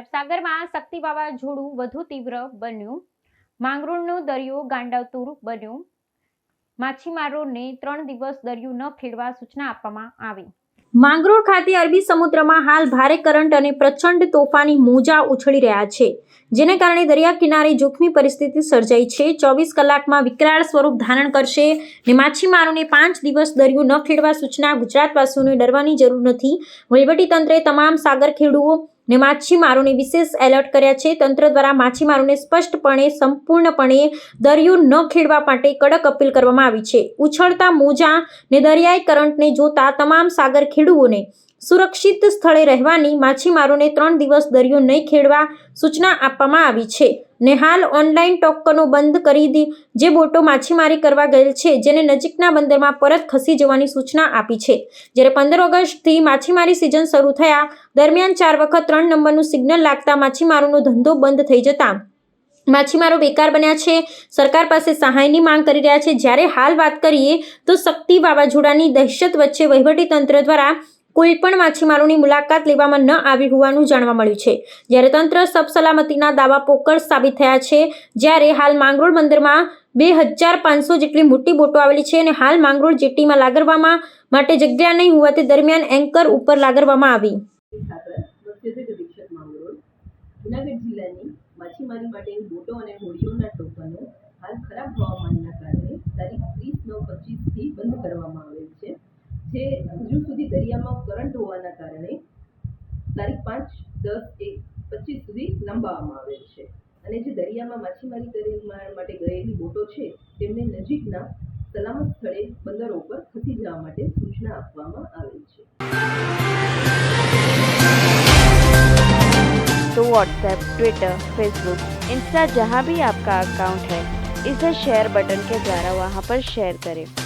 સાગરમાં શક્તિ વાવાઝોડું વધુ તીવ્ર બન્યું. માંગરોળનો દરિયો ગાંડાતુર બન્યો. માછીમારોને ત્રણ દિવસ દરિયો ન ખેડવા સૂચના આપવામાં આવી. માંગરોળ ખાતે અરબી સમુદ્રમાં હાલ ભારે કરંટ અને પ્રચંડ તોફાની મોજા ઉછળી રહ્યા છે, જેને કારણે દરિયા કિનારે જોખમી પરિસ્થિતિ સર્જાઈ છે. ચોવીસ કલાકમાં વિકરાળ સ્વરૂપ ધારણ કરશે ને માછીમારોને પાંચ દિવસ દરિયો ન ખેડવા સૂચના ગુજરાતવાસીઓને ડરવાની જરૂર નથી. વહીવટીતંત્રે તમામ સાગર ખેડૂઓ ને માછીમારોને વિશેષ એલર્ટ કર્યા છે. તંત્ર દ્વારા માછીમારોને સ્પષ્ટપણે, સંપૂર્ણપણે દરિયો ન ખેડવા માટે કડક અપીલ કરવામાં આવી છે. ઉછળતા મોજા ને દરિયાઈ કરંટને જોતા તમામ સાગર ખેડૂઓને સુરક્ષિત સ્થળે રહેવાની માછીમારોને ત્રણ દિવસ દરિયો નહીં ખેડવા સૂચના આપવામાં આવી છે. ને હાલ ઓનલાઈન ટોકનો બંધ કરી દી, જે બોટો માછીમારી કરવા ગયેલ છે, જેને નજીકના બંદરમાં પરત ખસી જવાની સૂચના આપી છે. જ્યારે પંદર ઓગસ્ટથી માછીમારી સિઝન શરૂ થયા, દરમિયાન ચાર વખત ત્રણ નંબરનું સિગ્નલ લાગતા માછીમારોનો ધંધો બંધ થઈ જતા માછીમારો બેકાર બન્યા છે. સરકાર પાસે સહાયની માંગ કરી રહ્યા છે. જ્યારે હાલ વાત કરીએ, તો શક્તિ વાવાઝોડાની દહેશત વચ્ચે વહીવટીતંત્ર દ્વારા કોઈ પણ માછીમારોની મુલાકાત લેવામાં ન આવી હોવાનું જાણવા મળ્યું છે. જ્યારે તંત્ર સબસલામતીના દાવા પોકળ સાબિત થયા છે, જ્યારે હાલ માંગરોળ બંદરમાં બે હજાર પાંચસો જેટલી મોટી બોટો આવેલી છે અને હાલ માંગરોળ જેટીમાં લાગરવામાં માટે જગ્યા નહીં હોવાથી દરમિયાન એન્કર ઉપર લાગરવામાં આવી. જિલ્લાની માછીમારી માટેની બોટો અને હોડીઓના ટોકનો હાલ ખરાબ હવામાનના કારણે તારીખ ત્રીસ નવ પચીસથી બંધ કરવામાં આવેલ છે. જે હજુ સુધી દરિયામાં કરંટ હોવાના કારણે તારીખ પાંચ દસ એક પચીસ સુધી લંબાવવામાં આવેલ છે અને જે દરિયામાં માછીમારી કરવા માટે ગયેલી બોટો છે તેમને નજીકના સલામત સ્થળે બંદરો ઉપર ખસી જવા માટે સૂચના આપવામાં આવેલ છે तो व्हाट्सएप ट्विटर फेसबुक इंस्टा जहाँ भी आपका अकाउंट है इसे शेयर बटन के द्वारा वहाँ पर शेयर करें